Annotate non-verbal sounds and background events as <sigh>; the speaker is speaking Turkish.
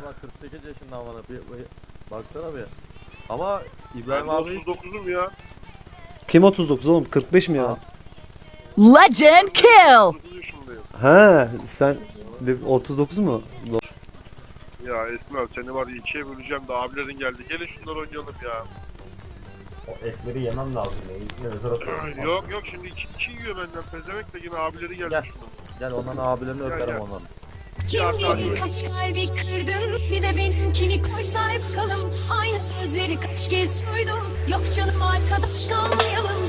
Adamlar 48 yaşında amına bir, bir baksana bir. Ama Ben İbrahim abi 39'um ya. Kim 39 oğlum? 45 mi ya? Legend kill! 39 yaşındayım. He sen de- 39 mu? Ya Esmer seni var ya ikiye böleceğim de abilerin geldi. Gelin şunları oynayalım ya. O esmeri yemem lazım ya. İlkine özel atıyorum. <clears throat> yok yok şimdi iki, iki yiyor benden. Pezevenk de yine abileri geldi Gel. şunun. gel onların abilerini Gel, öperim gel. onların. Kim bilir kaç kalbi kırdın Bir de benimkini koy sahip kalım Aynı sözleri kaç kez duydum. Yok canım arkadaş kalmayalım